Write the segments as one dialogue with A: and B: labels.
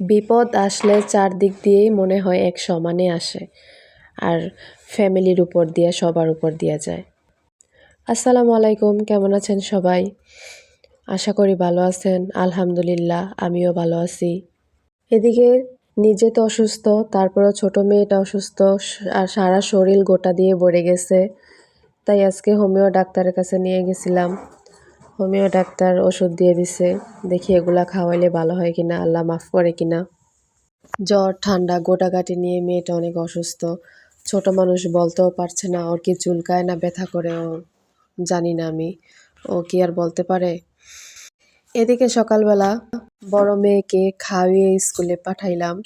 A: বিপদ আসলে চারদিক দিয়েই মনে হয় এক সমানে আসে আর ফ্যামিলির উপর দিয়ে, সবার উপর দিয়ে যায়। আসসালামু আলাইকুম, কেমন আছেন সবাই? আশা করি ভালো আছেন, আলহামদুলিল্লাহ, আমিও ভালো আছি। এদিকে নিজে তো অসুস্থ, তারপরও ছোট মেয়েটা অসুস্থ, আর সারা শরীর গোটা দিয়ে ভরে গেছে, তাই আজকে হোমিও ডাক্তারের কাছে নিয়ে গেছিলাম। হোমিও ডাক্তার ওষুধ দিয়ে দিছে। দেখি এগুলা খাওয়াইলে ভালো হয় কিনা, আল্লাহ মাফ করে কিনা। জ্বর, ঠান্ডা গোটাগাটি নিয়ে মেয়েটা অনেক অসুস্থ। ছোট মানুষ বলতেও পারছে না, ওর কি চুলকায় না ব্যথা করে, ও জানি না আমি। ও কি আর বলতে পারে? এদিকে সকালবেলা বড় মেয়েকে খাওয়িয়ে স্কুলে পাঠাইলাম।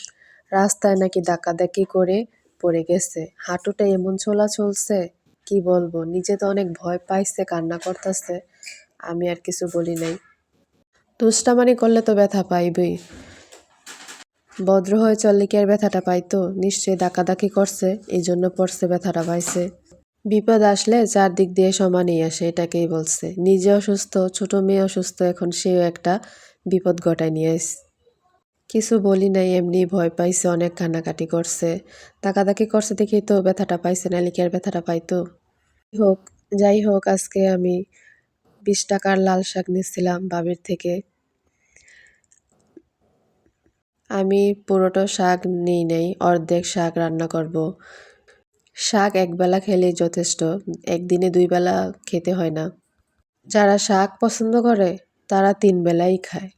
A: রাস্তায় নাকি ডাকাডাকি করে পড়ে গেছে। হাঁটুটা এমন ছোলা চলছে, কি বলব, নিজে তো অনেক ভয় পাইছে, কান্না করতেছে। আমি আর কিছু বলি নাই। দুষ্টামানি করলে তো ব্যথা পাইবই। ভদ্র হয়ে চললে কি আর ব্যথাটা পাইতো? নিশ্চয়ই ডাকাডাকি করছে এই জন্য পড়ছে, ব্যথাটা পাইছে। বিপদ আসলে চারদিক দিয়ে সমানই আসে, এটাকেই বলছে। নিজে অসুস্থ, ছোট মেয়ে অসুস্থ, এখন সেও একটা বিপদ ঘটায় নিয়ে এসে কিছু বলি নাই, এমনি ভয় পাইছে, অনেক কান্নাকাটি করছে। তাকাদাকি করছে দেখি তো ব্যথাটা পাইছে না লিখে আর ব্যথাটা পাইতো? হোক, যাই হোক, আজকে আমি বিশ টাকার লাল শাক নিচ্ছিলাম বাবির থেকে। আমি পুরোটা শাক নিই নেই, অর্ধেক শাক রান্না করব। শাক একবেলা খেলেই যথেষ্ট, একদিনে দুই বেলা খেতে হয় না। যারা শাক পছন্দ করে, তারা তিন বেলাই খায়।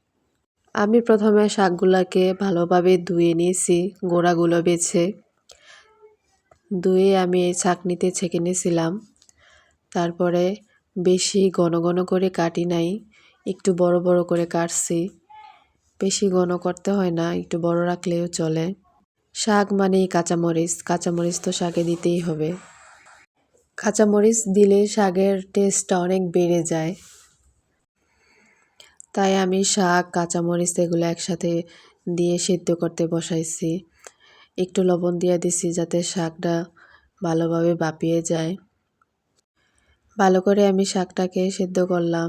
A: আমি প্রথমে শাকগুলাকে ভালোভাবে ধুয়ে নিয়েছি, গোড়াগুলো বেছে। ধুয়ে আমি এই ছাকনিতে ছেঁকে নিয়েছিলাম। তারপরে বেশি ঘন ঘন করে কাটি নাই, একটু বড় বড় করে কাটছি। বেশি ঘন করতে হয় না, একটু বড় রাখলেও চলে। শাক মানেই কাঁচামরিচ কাঁচামরিচ তো শাকে দিতেই হবে। কাঁচামরিচ দিলে শাকের টেস্টটা অনেক বেড়ে যায়। তাই আমি শাক, কাঁচামরিচ এগুলো একসাথে দিয়ে সিদ্ধ করতে বসাইছি। একটু লবণ দিয়ে দিছি যাতে শাকটা ভালোভাবে বাপিয়ে যায়। ভালো করে আমি শাকটাকে সেদ্ধ করলাম।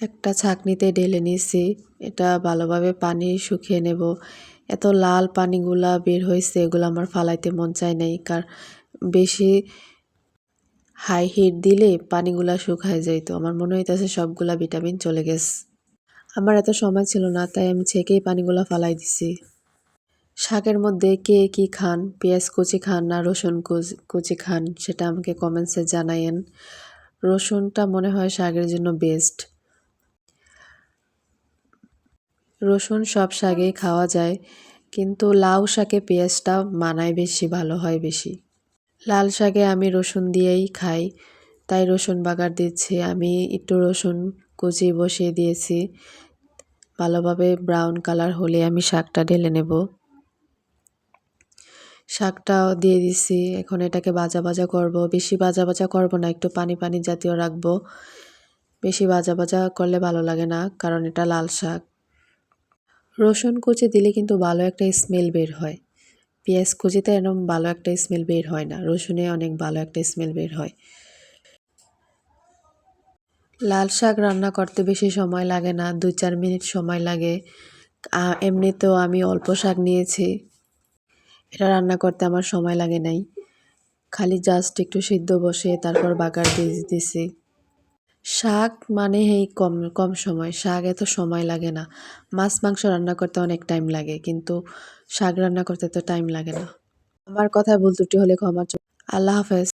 A: একটা ছাকনিতে ঢেলে নিছি এটা ভালোভাবে পানি শুকিয়ে নেব। এত লাল পানিগুলা বের হয়েছে, এগুলো আমার ফালাইতে মন চায় নাই। কার, বেশি হাই হিট দিলে পানিগুলা শুকায় যাইতো আমার মনে হইতেছে সবগুলা ভিটামিন চলে গেছে। আমার এত সময় ছিল না, তাই আমি ছেঁকেই পানিগুলা ফালাই দিছি। শাকের মধ্যে কে কি খান? পেঁয়াজ কুচি খান না রসুন কুচি খান? সেটা আমাকে কমেন্টসে জানাইন রসুনটা মনে হয় শাকের জন্য বেস্ট রসুন সব শাকেই খাওয়া যায়, কিন্তু লাউ শাকে পেঁয়াজটা মানায় বেশি, ভালো হয় বেশি। লাল শাকে আমি রসুন দিয়েই খাই, তাই রসুন বাগার দিচ্ছি। আমি একটু রসুন কুচি বসিয়ে দিয়েছি। ভালোভাবে ব্রাউন কালার হলে আমি শাকটা ঢেলে নেব। শাকটাও দিয়ে দিছি। এখন এটাকে বাজা বাজা করব। বেশি বাজা বাজা করব না, একটু পানি পানি জাতীয় রাখব। বেশি বাজা বাজা করলে ভালো লাগে না, কারণ এটা লাল শাক। রসুন কুচি দিলে কিন্তু ভালো একটা স্মেল বের হয়। পেঁয়াজ কুচিতে এরকম ভালো একটা স্মেল বের হয় না, রসুনে অনেক ভালো একটা স্মেল বের হয়। লাল শাক রান্না করতে বেশি সময় লাগে না, দুই চার মিনিট সময় লাগে। এমনিতেও আমি অল্প শাক নিয়েছি। এটা রান্না করতে আমার সময় লাগে নাই। খালি জাস্ট একটু সিদ্ধ বসে, তারপর বাগার দিয়ে দিছি শাক মানে এই কম কম সময়, শাক এত সময় লাগে না। মাছ, মাংস রান্না করতে অনেক টাইম লাগে, কিন্তু শাক রান্না করতে তো টাইম লাগে না। আমার কথা ভুল ত্রুটি হলে ক্ষমা আল্লাহ হাফেজ।